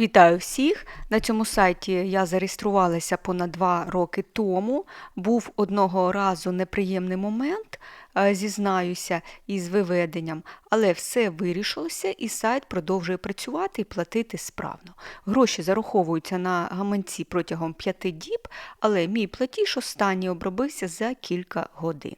Вітаю всіх! На цьому сайті я зареєструвалася понад два роки тому. Був одного разу неприємний момент, е, зізнаюся, із виведенням, але все вирішилося і сайт продовжує працювати і платити справно. Гроші зараховуються на гаманці протягом п'яти діб, але мій платіж останній обробився за кілька годин.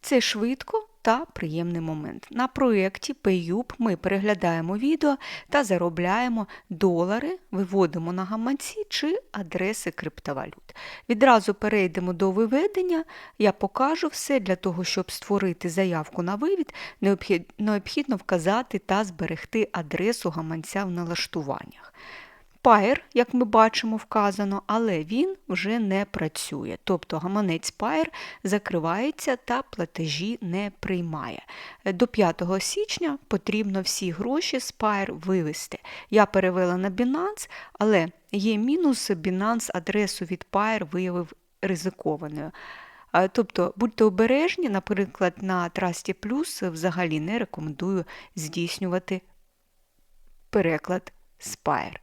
Це швидко та приємний момент. На проєкті PayUp ми переглядаємо відео та заробляємо долари, виводимо на гаманці чи адреси криптовалют. Відразу перейдемо до виведення. Я покажу все для того, щоб створити заявку на вивід, необхідно вказати та зберегти адресу гаманця в налаштуваннях. Pair, як ми бачимо, вказано, але він вже не працює. Тобто гаманець Pair закривається та платежі не приймає. До 5 січня потрібно всі гроші з Pair вивести. Я перевела на Binance, але є мінус, Binance адресу від Pair виявив ризикованою. Тобто будьте обережні, наприклад, на Trusty Plus взагалі не рекомендую здійснювати переклад. А,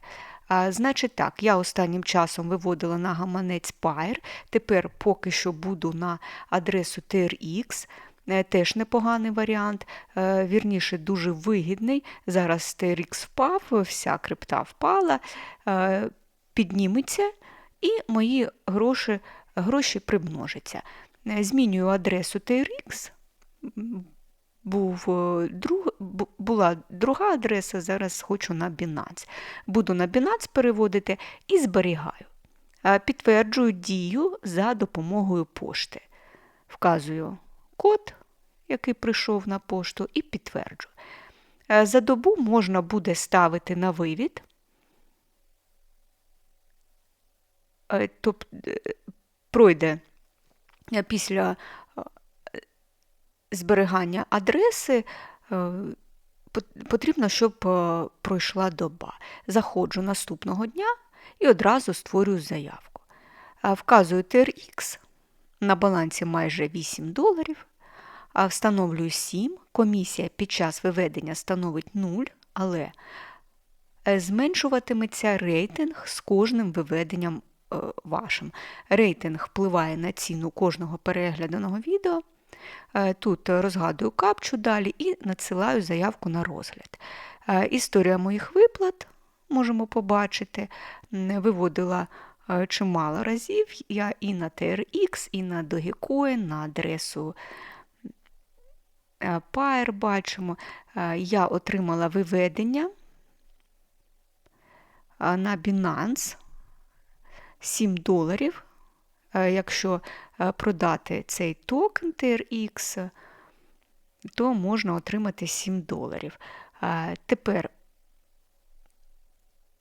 Значить так, я останнім часом виводила на гаманець Pair, тепер поки що буду на адресу TRX. Е, теж непоганий варіант, е, вірніше, дуже вигідний. Зараз TRX впав, вся крипта впала, е, підніметься і мої гроші гроші примножаться. Змінюю адресу TRX, був е, друг, була друга адреса, зараз хочу на Binance. Буду на Binance переводити і зберігаю. Підтверджую дію за допомогою пошти. Вказую код, який прийшов на пошту, і підтверджую. Е, за добу можна буде ставити на вивід. Тобто пройде після зберігання адреси е, потрібно, щоб е, пройшла доба. Заходжу наступного дня і одразу створюю заявку. Вказую TRX, на балансі майже 8 доларів. Встановлюю 7, комісія під час виведення становить 0, але е, зменшуватиметься рейтинг з кожним виведенням вашим. Рейтинг впливає на ціну кожного перегляданого відео. Е, тут розгадую капчу далі і надсилаю заявку на розгляд. Е, історія моїх виплат можемо побачити, виводила е, чимало разів. Я і на TRX, і на Dogecoin, на адресу Pair бачимо. Я отримала виведення на Binance 7 доларів. Якщо Е, продати цей токен TRX, то можна отримати 7 доларів. Е, тепер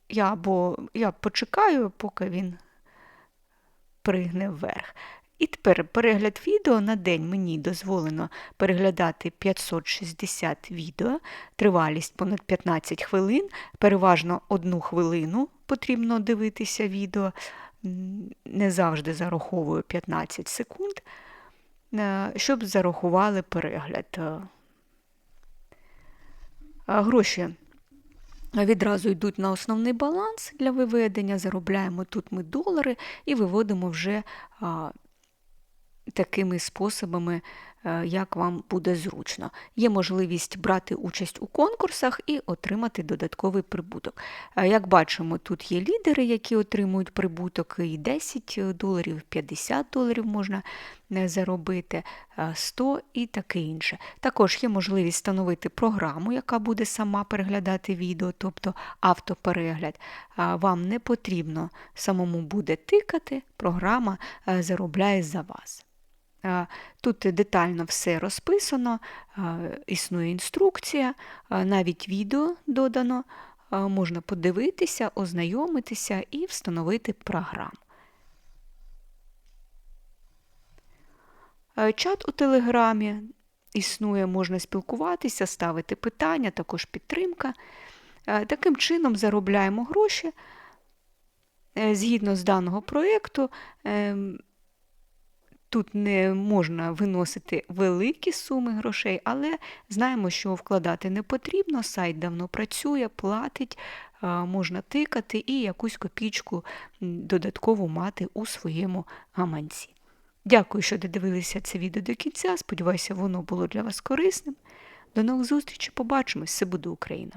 я або я почекаю, поки він пригне вверх. І тепер перегляд відео на день мені дозволено переглядати 560 відео, тривалість понад 15 хвилин, переважно одну хвилину потрібно дивитися відео не завжди зараховую 15 секунд, е, щоб зарахували перегляд. Е, гроші відразу йдуть на основний баланс для виведення, заробляємо тут ми долари і виводимо вже такими способами Е, як вам буде зручно. Є можливість брати участь у конкурсах і отримати додатковий прибуток. Е, як бачимо, тут є лідери, які отримують прибуток, і 10 доларів, 50 доларів можна е, заробити, 100 і таке інше. Також є можливість встановити програму, яка буде сама переглядати відео, тобто автоперегляд. Вам не потрібно самому буде тикати, програма заробляє за вас. Тут детально все розписано, існує інструкція, навіть відео додано, можна подивитися, ознайомитися і встановити програму. Чат у Телеграмі існує, можна спілкуватися, ставити питання, також підтримка. Таким чином заробляємо гроші. Е, згідно з даного проєкту, ем, Тут не можна виносити великі суми грошей, але знаємо, що вкладати не потрібно. Сайт давно працює, платить, можна тикати і якусь копійку додатково мати у своєму гаманці. Дякую, що додивилися це відео до кінця. Сподіваюся, воно було для вас корисним. До нових зустрічей. Побачимось. Все буде Україна!